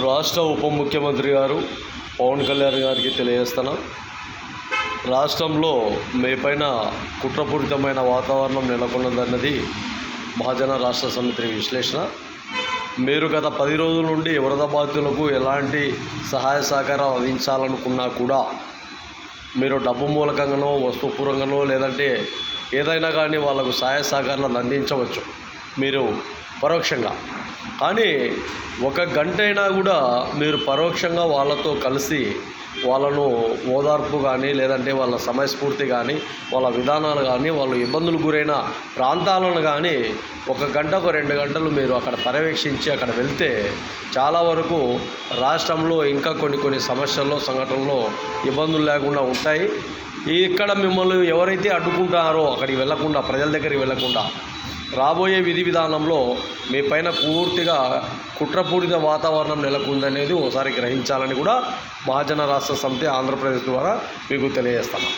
రాష్ట్ర ఉప ముఖ్యమంత్రి గారు పవన్ కళ్యాణ్ గారికి తెలియజేస్తున్నాం. రాష్ట్రంలో మేపైన కుట్రపూరితమైన వాతావరణం నెలకొన్నదన్నది మహాజన రాష్ట్ర సమితి విశ్లేషణ. మీరు గత పది రోజుల నుండి వరద బాధితులకు ఎలాంటి సహాయ సహకారాలు అందించాలనుకున్నా కూడా మీరు డబ్బు మూలకంగానో వస్తుపూర్వకంగానో లేదంటే ఏదైనా కానీ వాళ్ళకు సహాయ సహకారాలు అందించవచ్చు. మీరు పరోక్షంగా. కానీ ఒక గంట అయినా కూడా మీరు పరోక్షంగా వాళ్ళతో కలిసి వాళ్ళను ఓదార్పు కానీ లేదంటే వాళ్ళ సమయస్ఫూర్తి కానీ వాళ్ళ విధానాలు కానీ వాళ్ళు ఇబ్బందులు గురైన ప్రాంతాలను కానీ ఒక గంట ఒక రెండు గంటలు మీరు అక్కడ పర్యవేక్షించి అక్కడ వెళ్తే చాలా వరకు రాష్ట్రంలో ఇంకా కొన్ని కొన్ని సమస్యల్లో సంఘటనలో ఇబ్బందులు లేకుండా ఉంటాయి. ఇక్కడ మిమ్మల్ని ఎవరైతే అడ్డుకుంటారో అక్కడికి వెళ్ళకుండా ప్రజల దగ్గరికి వెళ్ళకుండా రాబోయే విధి విధానంలో మీ పైన పూర్తిగా కుట్రపూరిత వాతావరణం నెలకొందనేది ఒకసారి గ్రహించాలని కూడా మహాజన రాష్ట్ర సమితి ఆంధ్రప్రదేశ్ ద్వారా మీకు తెలియజేస్తాను.